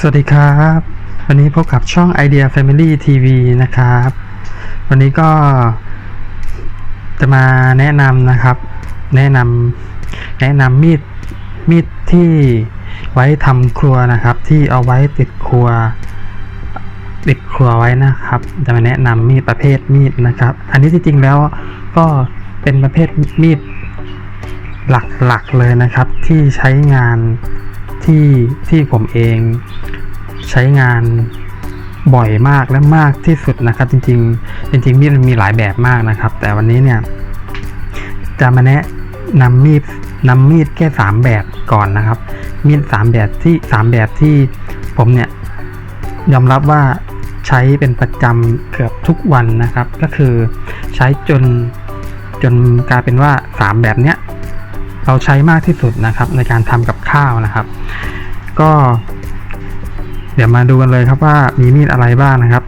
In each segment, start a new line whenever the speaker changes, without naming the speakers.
สวัสดีครับ วันนี้พบกับช่อง Idea Family TV นะครับ วันนี้ก็จะมาแนะนำนะครับ แนะนำแนะนำมีดมีดที่ไว้ทำครัวนะครับ ที่เอาไว้ติดครัว ติดครัวไว้นะครับ จะมาแนะนำมีดประเภทมีดนะครับ อันนี้จริงๆแล้วก็เป็นประเภทมีดหลักๆเลยนะครับ ที่ใช้งาน ที่ที่ผมเองใช้งานบ่อยมากและมากที่สุดนะครับ จริง ๆ จริงๆมีดมันมีหลายแบบมากนะครับ แต่วันนี้เนี่ยจะมาแนะนำมีดนำมีดแค่สามแบบก่อนนะครับ มีดสามแบบที่สามแบบที่ผมเนี่ยยอมรับว่าใช้เป็นประจำเกือบทุกวันนะครับ ก็คือใช้จนจนกลายเป็นว่าสามแบบเนี้ย เราใช้มากที่สุดนะครับ ในการทำกับข้าวนะครับ ก็ เดี๋ยวมาดูกันเลยครับว่ามีมีดอะไรบ้างนะครับ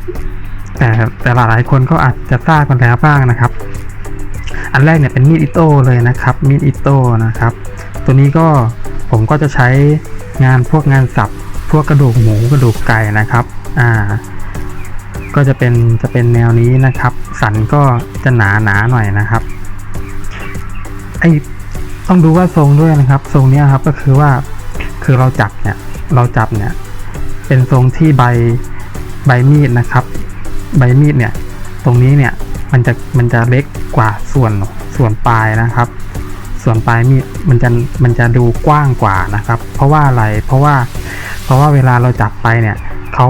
แต่แต่หลายคนก็อาจจะทราบกันแล้วบ้างนะครับ อันแรกเนี่ยเป็นมีดอิโต้เลยนะครับ มีดอิโต้นะครับ ตัวนี้ก็ผมก็จะใช้งานพวกงานสับพวกกระดูกหมูกระดูกไก่นะครับ อ่า ก็จะเป็นจะเป็นแนวนี้นะครับ สันก็จะหนาหนาหน่อยนะครับ ไอ ต้องดูว่าทรงด้วยนะครับทรงนี้ครับก็คือว่าคือเราจับเนี่ยเราจับเนี่ยเป็นทรงที่ใบใบมีดนะครับ ใบมีดเนี่ยตรงนี้เนี่ยมันจะมันจะเล็กกว่าส่วนส่วนปลายนะครับ ส่วนปลายมีดมันจะมันจะดูกว้างกว่านะครับ เพราะว่าอะไรเพราะว่า เพราะว่าเวลาเราจับไปเนี่ยเขา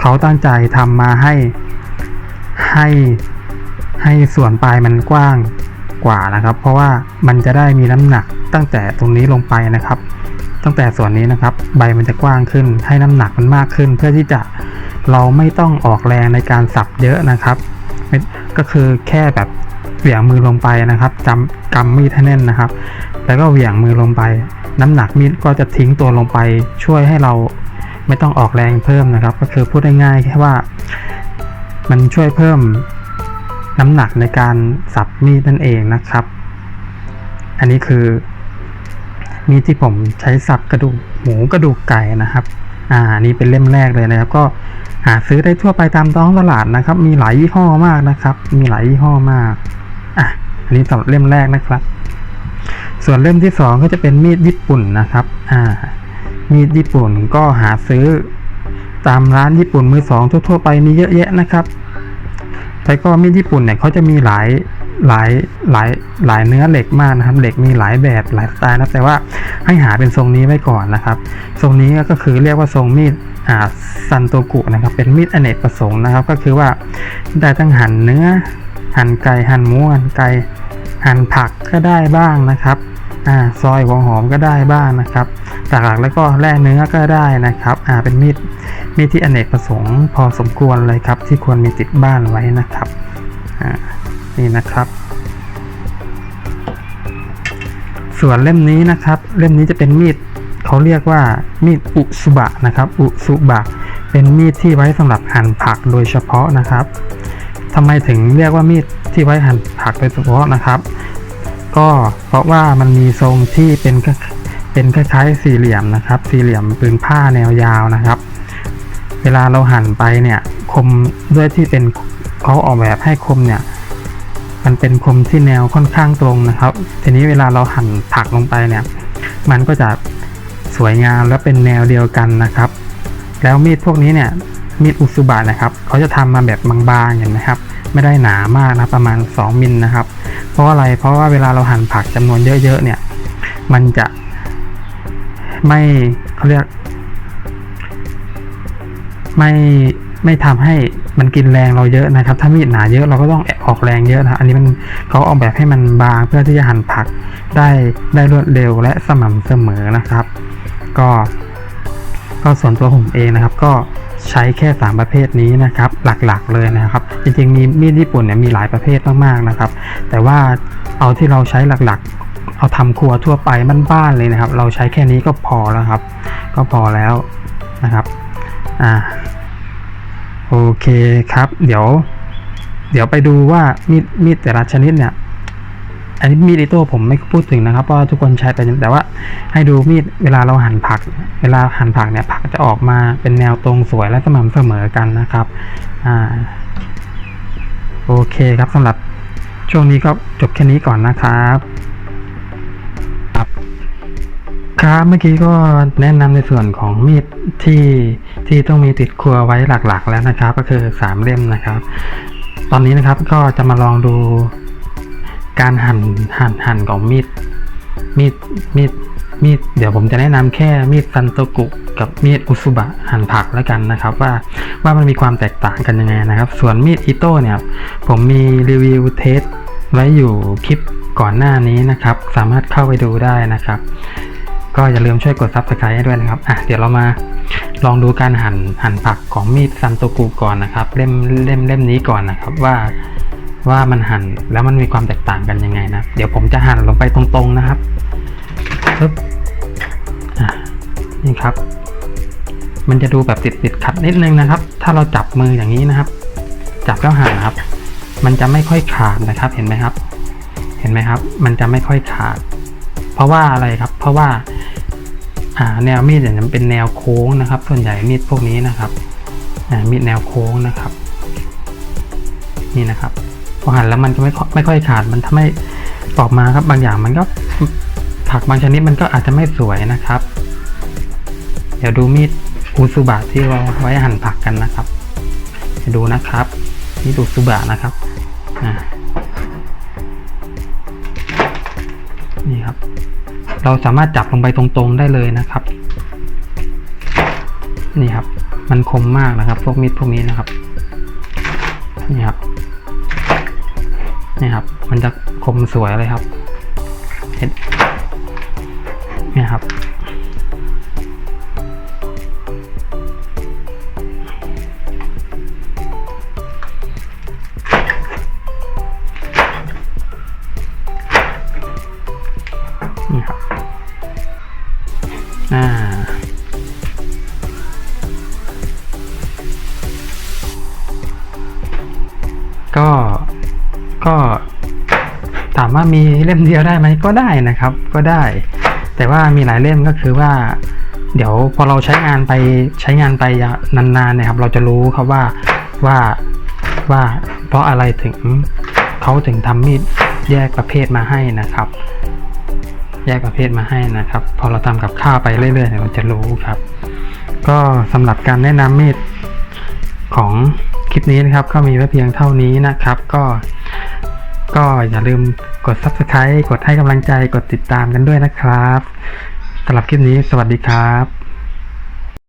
เขาตั้งใจทำมาให้ให้ให้ส่วนปลายมันกว้าง กว่านะครับ เพราะว่ามันจะได้มีน้ำหนักตั้งแต่ตรงนี้ลงไปนะครับ ตั้งแต่ส่วนนี้นะครับ ใบมันจะกว้างขึ้น ให้น้ำหนักมันมากขึ้น เพื่อที่จะเราไม่ต้องออกแรงในการสับเยอะนะครับก็คือแค่แบบเหวี่ยงมือลงไปนะครับจำกำมีดให้แน่นนะครับ แล้วก็เหวี่ยงมือลงไป น้ำหนักมีดก็จะทิ้งตัวลงไป ช่วยให้เราไม่ต้องออกแรงเพิ่มนะครับ ก็คือพูดง่ายๆแค่ว่า มันช่วยเพิ่ม น้ำหนักในการสับมีดนั่นเองนะครับ อันนี้คือ มีดที่ผมใช้สับกระดูกหมูกระดูกไก่นะครับอ่านี่เป็นเล่มแรกเลยนะครับ ก็หาซื้อได้ทั่วไปตามท้องตลาดนะครับ มีหลายยี่ห้อมากนะครับ มีหลายยี่ห้อมากอะอันนี้สำหรับเล่มแรกนะครับ ส่วนเล่มที่สองก็จะเป็นมีดญี่ปุ่นนะครับอ่ามีดญี่ปุ่นก็หาซื้อตามร้านญี่ปุ่นมือสองทั่วๆไปมีเยอะแยะนะครับ แต่ก็มีดญี่ปุ่นเนี่ยเขาจะมีหลายหลายหลายหลายเนื้อเหล็กมากนะครับเหล็กมีหลายแบบหลายสไตล์นะแต่ว่าให้หาเป็นทรงนี้ไว้ก่อนนะครับ ทรงนี้ก็คือเรียกว่าทรงมีดอ่าซันโตกุนะครับ เป็นมีดอเนกประสงค์นะครับ ก็คือว่าได้ทั้งหั่นเนื้อหั่นไก่หั่นหมูหั่นไก่หั่นผักก็ได้บ้างนะครับ อ่าซอยหัวหอมก็ได้บ้างนะครับหลักๆแล้วก็แล่เนื้อก็ได้นะครับอ่าเป็นมีดมีดที่อเนกประสงค์พอสมควรเลยครับ ที่ควรมีติดบ้านไว้นะครับอ่านี่นะครับส่วนเล่มนี้นะครับ เล่มนี้จะเป็นมีดเขาเรียกว่ามีดอุสุบะนะครับ อุสุบะ เป็นมีดที่ไว้สำหรับหั่นผักโดยเฉพาะนะครับทำไมถึงเรียกว่ามีดที่ไว้หั่นผักโดยเฉพาะนะครับ ก็เพราะว่ามันมีทรงที่เป็นคล้ายเป็นคล้ายๆสี่เหลี่ยมนะครับ สี่เหลี่ยมปืนผ้าแนวยาวนะครับ เวลาเราหั่นไปเนี่ยคมด้วยที่เป็นเขาออกแบบให้คมเนี่ย มันเป็นคมที่แนวค่อนข้างตรงนะครับ ทีนี้เวลาเราหั่นผักลงไปเนี่ย มันก็จะสวยงามและเป็นแนวเดียวกันนะครับ แล้วมีดพวกนี้เนี่ยมีดอุซุบะนะครับเขาจะทำมาแบบบางๆเห็นไหมครับ ไม่ได้หนามากนะประมาณ 2มิลนะครับ เพราะอะไรเพราะว่าเวลาเราหั่นผักจำนวนเยอะๆเนี่ย มันจะไม่เขาเรียก ไม่ไม่ทำให้มันกินแรงเราเยอะนะครับ ถ้ามีดหนาเยอะเราก็ต้องออกแรงเยอะนะอันนี้มันเขาออกแบบให้มันบางเพื่อที่จะหั่นผักได้ได้รวดเร็วและสม่ำเสมอนะครับ ก็ ก็ส่วนตัวผมเองนะครับ ก็ ใช้แค่สามประเภทนี้นะครับหลักๆเลยนะครับ จริงๆมีมีดญี่ปุ่นเนี่ยมีหลายประเภทมากๆนะครับ แต่ว่าเอาที่เราใช้หลักๆ เอาทำครัวทั่วไปบ้านๆเลยนะครับ เราใช้แค่นี้ก็พอแล้วครับ ก็พอแล้วนะครับอ่าโอเคครับ เดี๋ยว เดี๋ยวไปดูว่ามีดมีดแต่ละชนิดเนี่ย อันนี้มีดอิโต้ผมไม่พูดถึงนะครับเพราะทุกคนใช้ไปแต่ว่า ให้ดูมีดเวลาเราหั่นผัก เวลาหั่นผักเนี่ยผักจะออกมาเป็นแนวตรงสวยและสม่ำเสมอกันนะครับอ่าโอเคครับสำหรับช่วงนี้ก็จบแค่นี้ก่อนนะครับครับครับเมื่อกี้ก็แนะนำในส่วนของมีดที่ที่ต้องมีติดครัวไว้หลักๆ แล้วนะครับ ก็คือสามเล่มนะครับ ตอนนี้นะครับก็จะมาลองดู การหั่นหั่นหั่นของมีดมีดมีดมีดเดี๋ยวผมจะแนะนำแค่มีดซันโตกุกับมีดอุซุบะหั่นผักแล้วกันนะครับ ว่าว่ามันมีความแตกต่างกันยังไงนะครับ ส่วนมีดอิโต้เนี่ยผมมีรีวิวเทสไว้อยู่คลิปก่อนหน้านี้นะครับ สามารถเข้าไปดูได้นะครับ ก็อย่าลืมช่วยกด subscribe ให้ด้วยนะครับอะเดี๋ยวเรามาลองดูการหั่นหั่นผักของมีดซันโตกุก่อนนะครับ เล่มเล่มเล่มนี้ก่อนนะครับว่า ว่ามันหั่นแล้วมันมีความแตกต่างกันยังไงนะ เดี๋ยวผมจะหั่นลงไปตรงๆนะครับปึ๊บนี่ครับ มันจะดูแบบติดติดขัดนิดนึงนะครับ ถ้าเราจับมืออย่างนี้นะครับ จับแล้วหั่นครับ มันจะไม่ค่อยขาดนะครับ เห็นไหมครับ เห็นไหมครับ มันจะไม่ค่อยขาด เพราะว่าอะไรครับ เพราะว่าแนวมีดเนี่ยมันเป็นแนวโค้งนะครับ ส่วนใหญ่มีดพวกนี้นะครับมีดแนวโค้งนะครับ นี่นะครับ พอหั่นแล้วมันก็ไม่ไม่ค่อยขาดมันทำให้ออกมาครับบางอย่างมันก็ผักบางชนิดมันก็อาจจะไม่สวยนะครับ เดี๋ยวดูมีดอูซุบะที่เราไว้หั่นผักกันนะครับดูนะครับมีดอูซุบะนะครับนี่ครับ เราสามารถจับลงไปตรงๆได้เลยนะครับ นี่ครับ มันคมมากนะครับ พวกมีดพวกนี้นะครับนี่ครับ นี่ครับ มันจะคมสวยเลยครับเห็นเนี่ยครับ นี่ครับ อ่าก็ ก็ถามว่ามีเล่มเดียวได้ไหมก็ได้นะครับ ก็ได้ แต่ว่ามีหลายเล่มก็คือว่า เดี๋ยวพอเราใช้งานไปใช้งานไปนานๆนี่ยครับ เราจะรู้ครับว่าว่าว่าเพราะอะไรถึงเขาถึงทำมีดแยกประเภทมาให้นะครับ แยกประเภทมาให้นะครับ พอเราทำกับข้าวไปเรื่อยๆเนี่ยเราจะรู้ครับ ก็สำหรับการแนะนำมีดของคลิปนี้นะครับก็มีไว้เพียงเท่านี้นะครับ ก็ ก็อย่าลืมกด subscribe กดให้กำลังใจกดติดตามกันด้วยนะครับสำหรับคลิปนี้สวัสดีครับ